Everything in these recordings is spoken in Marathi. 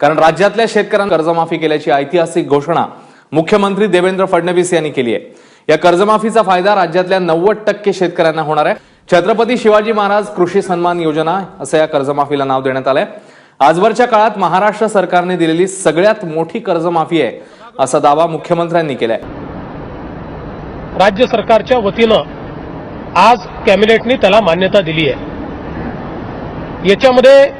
कारण राज्यातल्या शेतकऱ्यांना कर्जमाफी केल्याची ऐतिहासिक घोषणा मुख्यमंत्री देवेंद्र फडणवीस यांनी केली आहे. या कर्जमाफीचा फायदा राज्यातल्या नव्वद टक्के शेतकऱ्यांना होणार आहे. छत्रपती शिवाजी महाराज कृषी सन्मान योजना असं या कर्जमाफीला नाव देण्यात आलंय. आजवरच्या काळात महाराष्ट्र सरकारने दिलेली सगळ्यात मोठी कर्जमाफी आहे असा दावा मुख्यमंत्र्यांनी केलाय. राज्य सरकारच्या वतीनं आज कॅबिनेटने त्याला मान्यता दिली आहे. याच्यामध्ये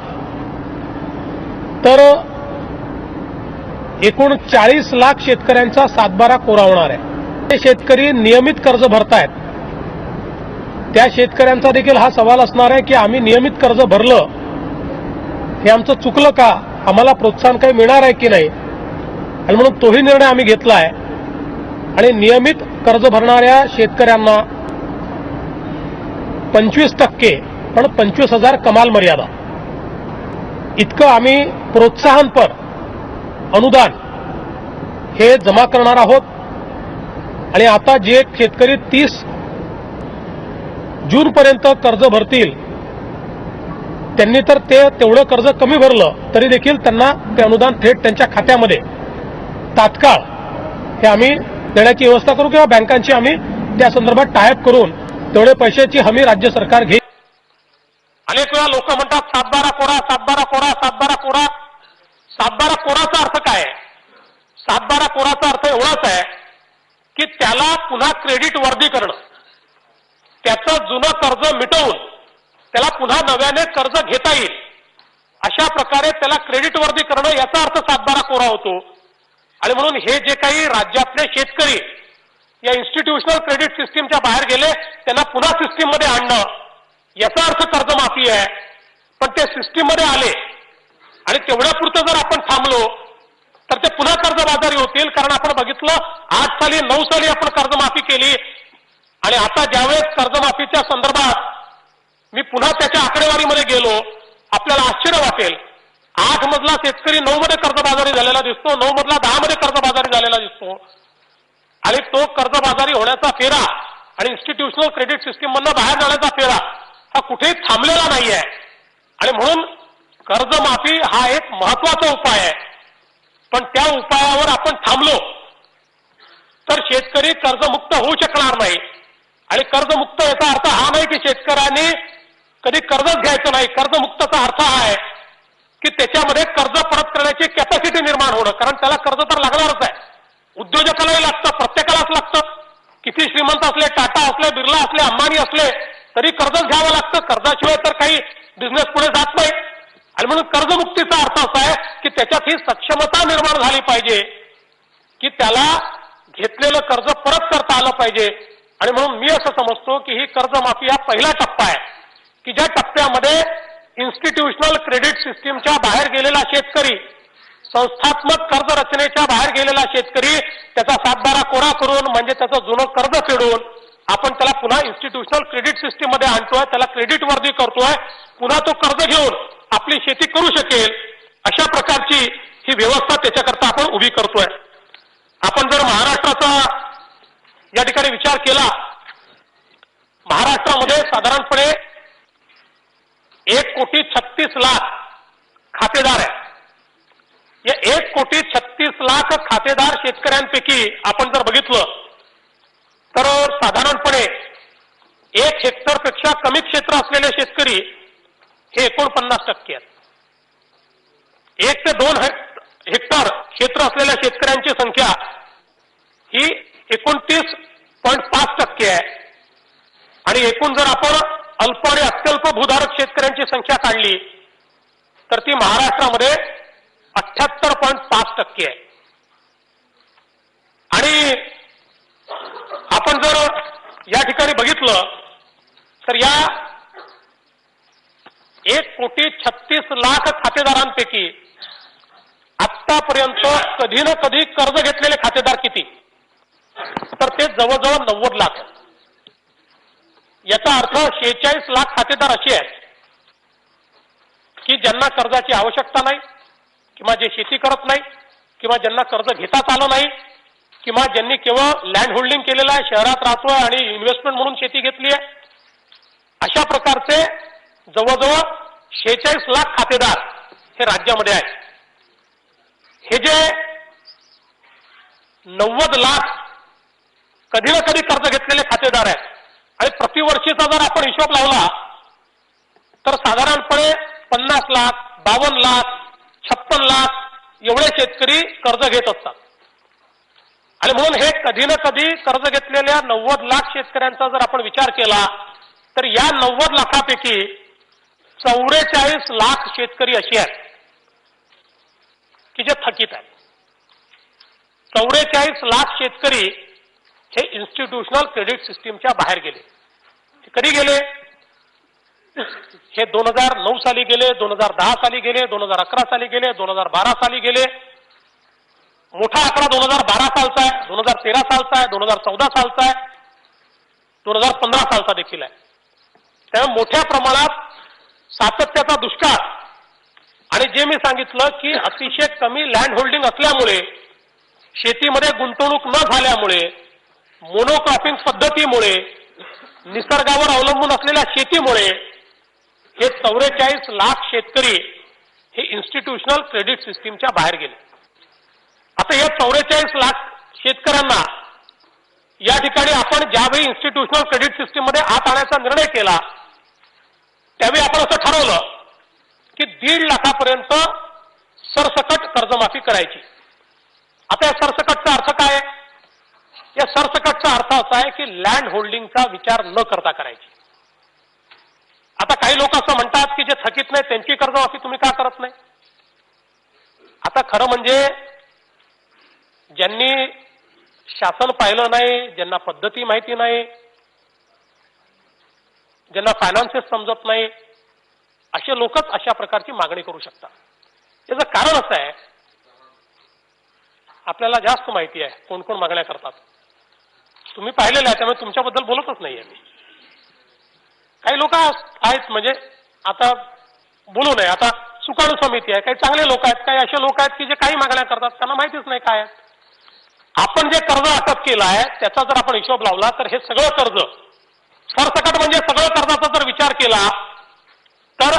तर एकूण चाळीस लाख शेतकऱ्यांचा सातबारा कोरा होणार आहे. ते शेतकरी नियमित कर्ज भरतायत. त्या शेतकऱ्यांचा देखील हा सवाल असणार आहे की आम्ही नियमित कर्ज भरलं हे आमचं चुकलं का? आम्हाला प्रोत्साहन काही मिळणार आहे की नाही? आणि म्हणून तोही निर्णय आम्ही घेतला आहे. आणि नियमित कर्ज भरणाऱ्या शेतकऱ्यांना पंचवीस टक्के पण पंचवीस हजार कमाल मर्यादा. इतकं आम्ही प्रोत्साहनपर अनुदान हे जमा करणार आहोत. आणि आता जे शेतकरी तीस जूनपर्यंत कर्ज भरतील त्यांनी तर ते तेवढं कर्ज कमी भरलं तरी देखील त्यांना ते अनुदान थेट त्यांच्या खात्यामध्ये. तात्काळ हे आम्ही देण्याची व्यवस्था करू किंवा बँकांची आम्ही त्या संदर्भात टायप करून तेवढे पैशाची हमी राज्य सरकार घेईल. अनेक वेळा लोक म्हणतात सातबारा कोरा सातबारा कोरा सातबारा कोरा. सातबारा कोराचा अर्थ काय? सातबारा कोराचा अर्थ एवढाच आहे की त्याला पुन्हा क्रेडिट वर्दी करणं. त्याचं जुनं कर्ज मिटवून त्याला पुन्हा नव्याने कर्ज घेता येईल. अशा प्रकारे त्याला क्रेडिट वर्दी करणं याचा अर्थ सातबारा कोरा होतो. आणि म्हणून हे जे काही राज्यातले शेतकरी या इन्स्टिट्यूशनल क्रेडिट सिस्टीमच्या बाहेर गेले त्यांना पुन्हा सिस्टीममध्ये आणणं याचा अर्थ कर्जमाफी आहे. पण ते सिस्टीममध्ये आले. आणि तेवढ्या पुरतं जर आपण थांबलो तर ते पुन्हा कर्जबाजारी होतील. कारण आपण बघितलं आठ साली नऊ साली आपण कर्जमाफी केली. आणि आता ज्यावेळेस कर्जमाफीच्या संदर्भात मी पुन्हा त्याच्या आकडेवारीमध्ये गेलो आपल्याला आश्चर्य वाटेल. आठ मधला शेतकरी नऊ मध्ये कर्जबाजारी झालेला दिसतो नऊ मधला दहा मध्ये कर्जबाजारी झालेला दिसतो. आणि तो कर्जबाजारी होण्याचा फेरा आणि इन्स्टिट्यूशनल क्रेडिट सिस्टीम मधनं बाहेर जाण्याचा फेरा हा कुठेही थांबलेला नाहीये. आणि म्हणून कर्जमाफी हा एक महत्त्वाचा उपाय आहे. पण त्या उपायावर आपण थांबलो तर शेतकरी कर्जमुक्त होऊ शकणार नाही. आणि कर्जमुक्त याचा अर्थ हा नाही की शेतकऱ्यांनी कधी कर्जच घ्यायचं नाही. कर्जमुक्तचा अर्थ हा आहे की त्याच्यामध्ये कर्ज परत करण्याची कॅपॅसिटी निर्माण होणं. कारण त्याला कर्ज तर लागणारच आहे. उद्योजकालाही लागतं प्रत्येकालाच लागतं. किती श्रीमंत असले टाटा असले बिर्ला असले अंबानी असले तरी कर्जच घ्यावं लागतं. कर्जाशिवाय तर काही बिझनेस पुढे जात नाही. आणि म्हणून कर्जमुक्तीचा अर्थ असा आहे की त्याच्यात ही सक्षमता निर्माण झाली पाहिजे. की त्याला घेतलेलं कर्ज परत करता आलं पाहिजे. आणि म्हणून मी असं समजतो की ही कर्जमाफी हा पहिला टप्पा आहे. की ज्या टप्प्यामध्ये इन्स्टिट्यूशनल क्रेडिट सिस्टीमच्या बाहेर गेलेला शेतकरी संस्थात्मक कर्ज रचनेच्या बाहेर गेलेला शेतकरी त्याचा सातबारा कोरा करून म्हणजे त्याचं जुनं कर्ज फेडून आपण त्याला पुन्हा इन्स्टिट्यूशनल क्रेडिट सिस्टीममध्ये आणतोय त्याला क्रेडिट वर्दी करतोय पुन्हा तो कर्ज घेऊन आपली शेती करू शकेल अशा प्रकारची ही व्यवस्था त्याच्याकरता आपण उभी करतोय. आपण जर महाराष्ट्राचा या ठिकाणी विचार केला महाराष्ट्रामध्ये साधारणपणे एक कोटी छत्तीस लाख खातेदार आहे. या एक कोटी छत्तीस लाख खातेदार शेतकऱ्यांपैकी आपण जर बघितलं तर साधारणपणे एक हेक्टरपेक्षा कमी क्षेत्र असलेले शेतकरी हे एकोणपन्नास टक्के आहेत. एक ते दोन हेक्टर क्षेत्र असलेल्या शेतकऱ्यांची संख्या ही एकोणतीस पॉईंट पाच टक्के आहे. आणि एकूण जर आपण अल्प आणि अत्यल्प भूधारक शेतकऱ्यांची संख्या काढली तर ती महाराष्ट्रामध्ये अठ्याहत्तर पॉईंट पाच टक्के आहे आणि आपण जर या ठिकाणी बघितलं तर या एक कोटी छत्तीस लाख खातेदारांपैकी आतापर्यंत कधी ना कधी कर्ज घेतलेले खातेदार किती? तर ते जवळजवळ नव्वद लाख याचा अर्थ शेहेचाळीस लाख खातेदार असे आहेत की ज्यांना कर्जाची आवश्यकता नाही किंवा जे शेती करत नाही किंवा ज्यांना कर्ज घेताच आलं नाही किंवा ज्यांनी केवळ लँड होल्डिंग केलेलं आहे शहरात राहतोय आणि इन्व्हेस्टमेंट म्हणून शेती घेतली आहे अशा प्रकारचे जवळजवळ शेहेचाळीस लाख खातेदार हे राज्यामध्ये आहेत. हे जे नव्वद लाख कधी ना कधी कर्ज घेतलेले खातेदार आहेत. आणि प्रतिवर्षीचा जर आपण हिशोब लावला तर साधारणपणे पन्नास लाख बावन्न लाख छप्पन लाख एवढे शेतकरी कर्ज घेत असतात. आणि म्हणून हे कधी ना कधी कर्ज घेतलेल्या नव्वद लाख शेतकऱ्यांचा जर आपण विचार केला तर या नव्वद लाखापैकी चौवेचाळीस लाख शेतकरी असे आहेत की जे थकीत आहेत. चौवेचाळीस लाख शेतकरी हे इन्स्टिट्यूशनल क्रेडिट सिस्टीमच्या बाहेर गेले. कधी गेले? हे दोन हजार नऊ साली गेले दोन हजार दहा साली गेले दोन हजार अकरा साली गेले दोन हजार बारा साली गेले. मोठा आकडा दोन हजार बारा सालचा आहे दोन हजार तेरा सालचा आहे दोन हजार चौदा सालचा आहे दोन हजार पंधरा सालचा देखील आहे. त्यामुळे मोठ्या प्रमाणात सातत्याचा दुष्काळ आणि जे मी सांगितलं की अतिशय कमी लँड होल्डिंग असल्यामुळे शेतीमध्ये गुंतवणूक न झाल्यामुळे मोनोक्रॉपिंग पद्धतीमुळे निसर्गावर अवलंबून असलेल्या शेतीमुळे हे चौवेचाळीस लाख शेतकरी हे इन्स्टिट्यूशनल क्रेडिट सिस्टीमच्या बाहेर गेले. आता या चौवेचाळीस लाख शेतकऱ्यांना या ठिकाणी आपण ज्यावेळी इन्स्टिट्यूशनल क्रेडिट सिस्टीममध्ये आत आणायचा निर्णय केला त्यावेळी आपण असं ठरवलं की दीड लाखापर्यंत सरसकट कर्जमाफी करायची. आता या सरसकटचा अर्थ काय? या सरसकटचा अर्थ असा आहे की लँड होल्डिंगचा विचार न करता करायची. आता काही लोक असं म्हणतात की जे थकीत नाही त्यांची कर्जमाफी तुम्ही का करत नाही? आता खरं म्हणजे ज्यांनी शासन पाहिलं नाही ज्यांना पद्धती माहिती नाही ज्यांना फायनान्सेस समजत नाही असे लोकच अशा प्रकारची मागणी करू शकतात. याचं कारण असं आहे आपल्याला जास्त माहिती आहे कोण कोण मागण्या करतात. तुम्ही पाहिलेलं आहे त्यामुळे तुमच्याबद्दल बोलतच नाहीये मी. काही लोक आहेत म्हणजे आता बोलू नये आता सुकाणू समिती आहे काही चांगले लोक आहेत काही असे लोक आहेत की जे काही मागण्या करतात त्यांना माहितीच नाही काय आहे. आपण जे कर्ज अटक केलं आहे त्याचा जर आपण हिशोब लावला तर हे सगळं कर्ज. सरसकट म्हणजे सगळं कर्जाचा जर विचार केला तर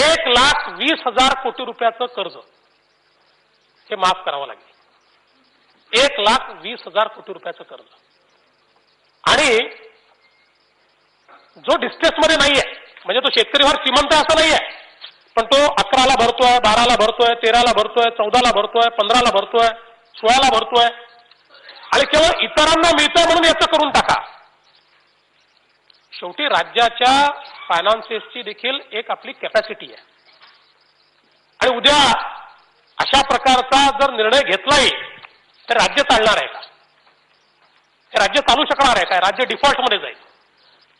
एक लाख वीस हजार कोटी रुपयाचं कर्ज. हे माफ करावं लागेल. एक लाख वीस हजार कोटी रुपयाचं कर्ज. आणि जो डिस्ट्रेसमध्ये नाहीये म्हणजे तो शेतकरी फार श्रीमंत असं नाहीये पण तो अकराला भरतोय बाराला भरतोय तेराला भरतोय चौदाला भरतोय पंधराला भरतोय सोळाला भरतोय आणि केवळ इतरांना मिळतं म्हणून याचं करून टाका. शेवटी राज्याच्या फायनान्सेसची देखील एक आपली कॅपॅसिटी आहे. आणि उद्या अशा प्रकारचा जर निर्णय घेतलाही तर राज्य चालणार आहे का? हे राज्य चालू शकणार आहे काय राज्य डिफॉल्टमध्ये जाईल.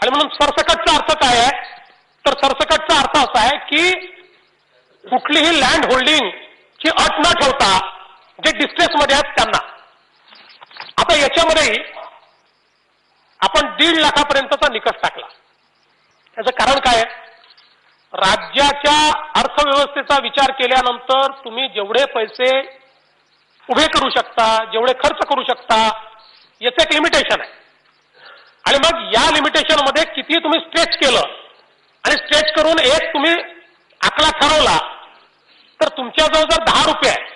आणि म्हणून सरसकटचा अर्थ काय आहे? तर सरसकटचा अर्थ असा आहे की कुठलीही लँड होल्डिंग ची अट न ठेवता जे डिस्ट्रेसमध्ये आहेत त्यांना आता याच्यामध्येही आपण दीड लाखापर्यंतचा निकष टाकला. त्याचं कारण काय आहे? राज्याच्या अर्थव्यवस्थेचा विचार केल्यानंतर तुम्ही जेवढे पैसे उभे करू शकता जेवढे खर्च करू शकता याचं एक लिमिटेशन आहे. आणि मग या लिमिटेशनमध्ये किती तुम्ही स्ट्रेच केलं आणि स्ट्रेच करून एक तुम्ही आकडा ठरवला तर तुमच्याजवळ जर दहा रुपये आहे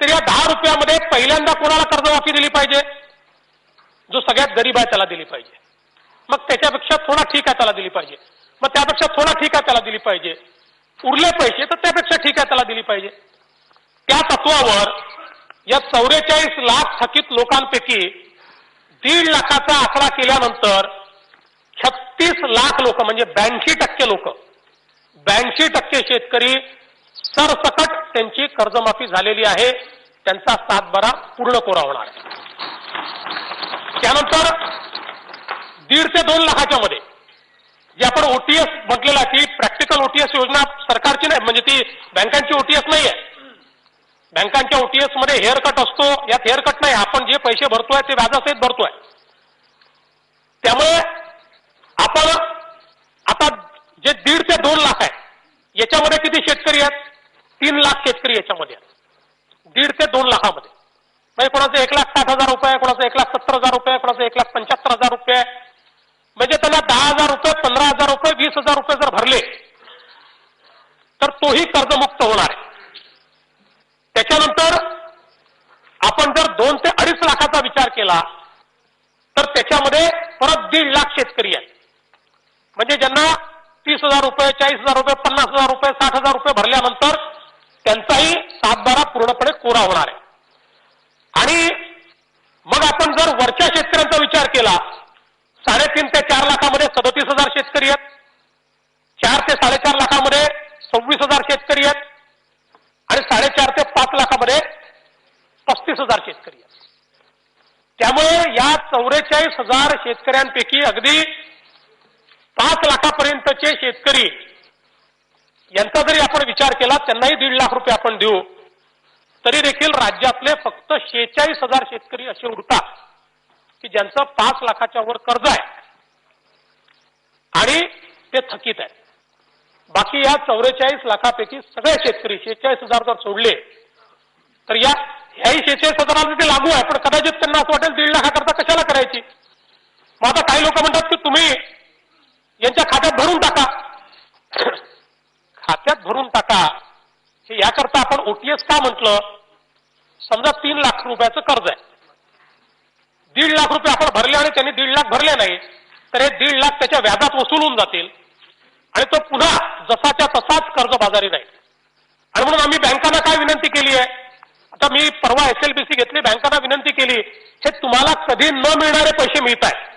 तर या दहा रुपयामध्ये पहिल्यांदा कोणाला कर्जमाफी दिली पाहिजे? जो सगळ्यात गरीब आहे त्याला दिली पाहिजे. मग त्याच्यापेक्षा थोडा ठीक आहे त्याला दिली पाहिजे. मग त्यापेक्षा थोडा ठीक आहे त्याला दिली पाहिजे. उरले पैसे तर त्यापेक्षा ठीक आहे त्याला दिली पाहिजे. त्या तत्वावर या चौवेचाळीस लाख थकीत लोकांपैकी दीड लाखाचा आकडा केल्यानंतर छत्तीस लाख लोक म्हणजे ब्याऐंशी टक्के लोक ब्याऐंशी टक्के शेतकरी सरसकट त्यांची कर्जमाफी झालेली आहे. त्यांचा सातबारा पूर्ण कोरा होणार आहे. त्यानंतर दीड ते दोन लाखाच्या मध्ये जे आपण ओटीएस म्हटलेला की प्रॅक्टिकल ओटीएस योजना सरकारची नाही म्हणजे ती बँकांची ओटीएस नाही आहे बँकांच्या ओटीएसमध्ये हेअर कट असतो. यात हेअर कट नाही. आपण जे पैसे भरतोय ते व्याजासहित भरतोय त्यामुळे आपण आता जे दीड ते दोन लाख आहे याच्यामध्ये किती शेतकरी आहेत तीन लाख शेतकरी याच्यामध्ये आहेत. दीड ते दोन लाखामध्ये. म्हणजे कोणाचं एक लाख साठ हजार रुपये कोणाचं एक लाख सत्तर हजार रुपये कोणाचं एक लाख पंच्याहत्तर हजार रुपये. म्हणजे त्याला दहा हजार रुपये पंधरा हजार रुपये वीस हजार रुपये जर भरले तर तोही कर्जमुक्त होणार आहे. त्याच्यानंतर आपण जर दोन ते अडीच लाखाचा विचार केला तर त्याच्यामध्ये परत दीड लाख शेतकरी आहेत. म्हणजे ज्यांना तीस हजार रुपये चाळीस हजार रुपये पन्नास हजार रुपये साठ हजार रुपये भरल्यानंतर त्यांचाही सातबारा पूर्णपणे कोरा होणार आहे. आणि मग आपण जर वरच्या शेतकऱ्यांचा विचार केला साडेतीन ते चार लाखामध्ये सदतीस हजार शेतकरी आहेत. चार ते साडेचार लाखामध्ये सव्वीस हजार शेतकरी आहेत. आणि साडेचार ते पाच लाखामध्ये पस्तीस हजार शेतकरी आहेत. त्यामुळे या चौवेचाळीस हजार शेतकऱ्यांपैकी अगदी पाच लाखापर्यंतचे शेतकरी यांचा जरी आपण विचार केला त्यांनाही दीड लाख रुपये आपण देऊ. तरी देखील राज्यातले फक्त शेहेचाळीस हजार शेतकरी असे उरतात की ज्यांचं पाच लाखाच्या वर कर्ज आहे. आणि ते थकीत आहे बाकी या चौवेचाळीस लाखापैकी सगळे शेतकरी शेहेचाळीस हजार जर सोडले तर या ह्याही शेहेचाळीस हजाराला ते लागू आहे. पण कदाचित त्यांना असं वाटेल दीड लाखाकरता कशाला करायची? मग आता काही लोक म्हणतात की तुम्ही यांच्या खात्यात भरून टाका. खात्यात भरून टाका. हे याकरता आपण ओटीएस का म्हटलं? समजा तीन लाख रुपयाचं कर्ज आहे. दीड लाख रुपये आपण भरले आणि त्यांनी दीड लाख भरले नाही तर हे दीड लाख त्याच्या व्याजात वसूल होऊन जातील. आणि तो पुन्हा जसाच्या तसाच कर्ज बाजारी राहील आणि म्हणून आम्ही बँकांना काय विनंती केली आहे? आता मी परवा एसएलबीसी घेतली बँकांना विनंती केली हे तुम्हाला कधी न मिळणारे पैसे मिळत आहेत